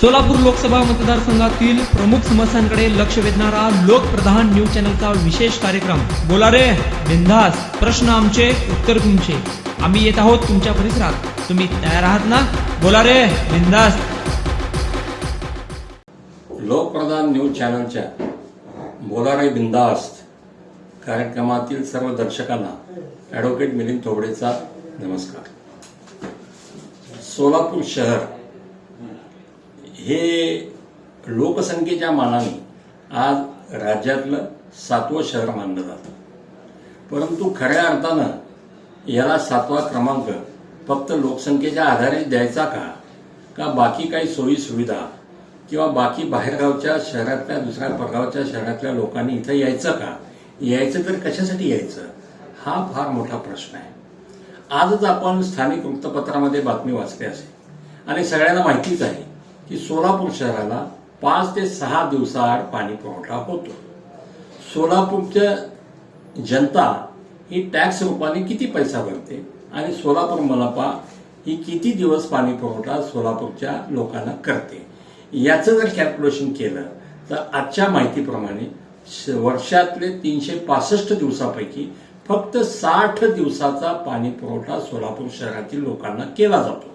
सोलापूर लोकसभा मतदारसंघातील प्रमुख समस्यांकडे लक्ष वेधणारा लोकप्रधान न्यूज चॅनलचा विशेष कार्यक्रम. बोला रे बिंदास. प्रश्न आमचे उत्तर तुमचे. आम्ही येत आहोत तुमच्या परिसरात. तुम्ही तयार आहात ना? बोला रे बिंदास. लोकप्रधान न्यूज चॅनलच्या बोलारे बिंदास्त कार्यक्रमातील सर्व दर्शकांना ॲडव्होकेट मिलिंद थोबडेचा नमस्कार. सोलापूर शहर हे लोकसंख्येच्या मानाने आज राज्यातलं सातवं शहर मानलं जातं. परंतु खऱ्या अर्थानं याला सातवा क्रमांक फक्त लोकसंख्येच्या आधारे द्यायचा का? का बाकी काही सोयी सुविधा किंवा बाकी बाहेरगावच्या शहरातल्या दुसऱ्या परगावच्या शहरातल्या लोकांनी इथं यायचं का? यायचं तर कशासाठी यायचं? हा फार मोठा प्रश्न आहे. आजच आपण स्थानिक वृत्तपत्रामध्ये बातमी वाचली असेल. आणि सगळ्यांना माहितीच आहे की सोलापूर शहराला पाच ते सहा दिवसाआड पाणी पुरवठा होतो. सोलापूरच्या जनता ही टॅक्स रूपाने किती पैसा भरते आणि सोलापूर मनपा ही किती दिवस पाणी पुरवठा सोलापूरच्या लोकांना करते? याचं जर कॅल्क्युलेशन केलं तर आजच्या माहितीप्रमाणे श- वर्षातले तीनशे पासष्ट दिवसापैकी फक्त साठ दिवसाचा पाणी पुरवठा सोलापूर शहरातील लोकांना केला जातो.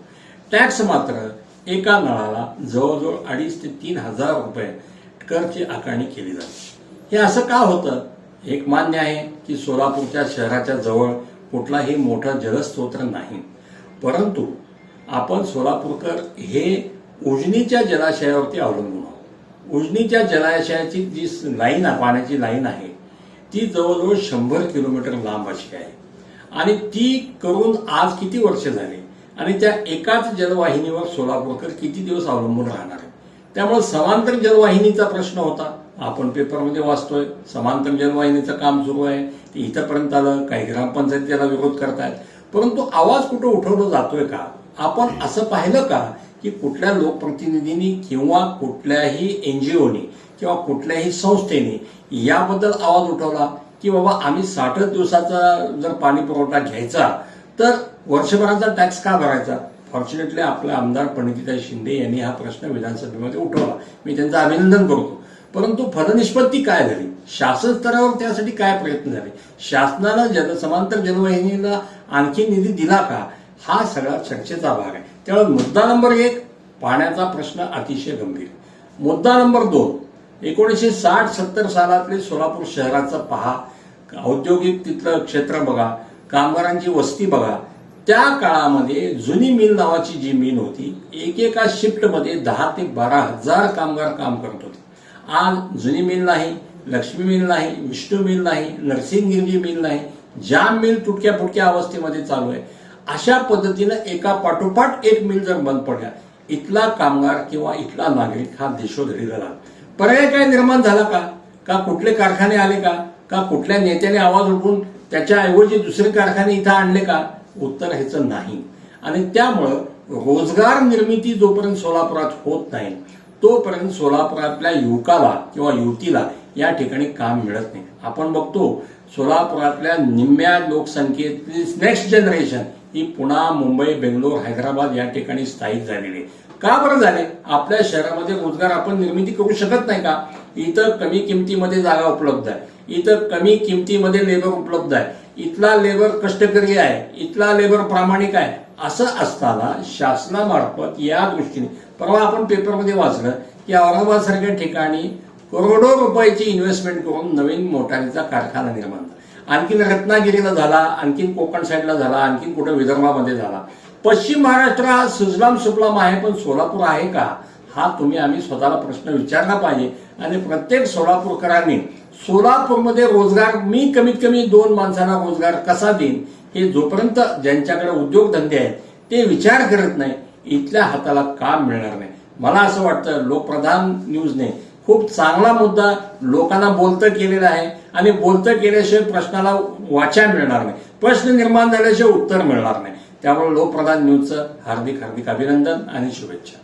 टॅक्स मात्र एका नळाला जवळजवळ अडीच ते तीन हजार रुपये करची आकारणी केली जाते. हे असं का होतं? एक मान्य आहे की सोलापूरच्या शहराच्या जवळ कुठलाही मोठा जलस्त्रोत नाही. परंतु आपण सोलापूरकर हे उजनीच्या जलाशयावरती अवलंबून आहोत. उजनीच्या जलाशयाची जी लाईन आहे पाण्याची लाईन आहे ती जवळजवळ शंभर किलोमीटर लांब अशी आहे. आणि ती करून आज किती वर्ष झाली? आणि त्या एकाच जलवाहिनीवर सोलापूरकर किती दिवस अवलंबून राहणार आहे त्यामुळे समांतर जलवाहिनीचा प्रश्न होता. आपण पेपरमध्ये वाचतोय समांतर जलवाहिनीचं काम सुरू आहे. ते इथंपर्यंत आलं काही ग्रामपंचायत त्याला विरोध करतायत. परंतु आवाज कुठं उठवला जातोय का? आपण असं पाहिलं का की कुठल्या लोकप्रतिनिधींनी किंवा कुठल्याही एनजीओनी किंवा कुठल्याही संस्थेने याबद्दल आवाज उठवला की बाबा आम्ही साठच दिवसाचा जर पाणी पुरवठा घ्यायचा तर वर्षभराचा टॅक्स का भरायचा? फॉर्च्युनेटली आपले आमदार पंडितताई शिंदे यांनी हा प्रश्न विधानसभेमध्ये उठवला. मी त्यांचं अभिनंदन करतो. परंतु फलनिष्पत्ती काय झाली? शासन स्तरावर त्यासाठी काय प्रयत्न झाले? शासनानं जन समांतर जनवाहिनीला आणखी निधी दिला का? हा सगळा चर्चेचा भाग आहे. त्यामुळे मुद्दा नंबर एक पाण्याचा प्रश्न अतिशय गंभीर. मुद्दा नंबर दोन एकोणीसशे साठ सत्तर सालातले सोलापूर शहराचं पहा. औद्योगिक तिथलं क्षेत्र बघा. कामगारांची वस्ती बघा. त्या काळामध्ये जुनी मिल नावाची जी मिल होती एकेका शिफ्टमध्ये दहा ते बारा हजार कामगार काम करत होते. आज जुनी मिल नाही लक्ष्मी मिल नाही विष्णू मिल नाही नरसिंहगिरजी मिल नाही. ज्या मिल तुटक्या फुटक्या अवस्थेमध्ये चालू आहे अशा पद्धतीनं एका पाठोपाठ एक मिल जर बंद पडल्या इथला कामगार किंवा इथला नागरिक हा देशोधडी झाला पर्याय काय निर्माण झाला का? का कुठले कारखाने आले का? का कुठल्या नेत्याने आवाज उठवून त्याच्याऐवजी दुसरे कारखाने इथं आणले का? उत्तर ह्याचं नाही. आणि त्यामुळं रोजगार निर्मिती जोपर्यंत सोलापुरात होत नाही तोपर्यंत सोलापुरातल्या युवकाला किंवा युवतीला या ठिकाणी काम मिळत नाही. आपण बघतो सोलापुरातल्या निम्म्या लोकसंख्येतली नेक्स्ट जनरेशन ही पुणा मुंबई बेंगलोर हैदराबाद या ठिकाणी स्थायिक झालेली आहे. का बरं झाले? आपल्या शहरामध्ये रोजगार आपण निर्मिती करू शकत नाही का? इथं कमी किमतीमध्ये जागा उपलब्ध आहे. इथं कमी किमतीमध्ये लेबर उपलब्ध आहे. इथला लेबर कष्टकरी आहे. इथला लेबर प्रामाणिक आहे. असं असताना शासनामार्फत या दृष्टीने परवा आपण पेपरमध्ये वाचलं की औरंगाबाद सारख्या ठिकाणी करोडो रुपयाची इन्व्हेस्टमेंट करून नवीन मोटारीचा कारखाना निर्माण झाला. आणखीन रत्नागिरीला झाला आणखीन कोकण साईडला झाला आणखीन कुठं विदर्भामध्ये झाला. पश्चिम महाराष्ट्र हा सुजलाम सुफलाम आहे पण सोलापूर आहे का? हा तुम्ही आम्ही स्वतःला प्रश्न विचारला पाहिजे. आणि प्रत्येक सोलापूरकरांनी सोलापूरमध्ये रोजगार मी कमीत कमी दोन माणसांना रोजगार कसा देईन हे जोपर्यंत ज्यांच्याकडे उद्योगधंदे आहेत ते विचार करत नाही इथल्या हाताला काम मिळणार नाही. मला असं वाटतं लोकप्रधान न्यूजने खूप चांगला मुद्दा लोकांना बोलतं केलेला आहे. आणि बोलतं केल्याशिवाय प्रश्नाला वाचा मिळणार नाही. प्रश्न निर्माण झाल्याशिवाय उत्तर मिळणार नाही. त्यामुळे लोकप्रधान न्यूजचं हार्दिक हार्दिक अभिनंदन आणि शुभेच्छा.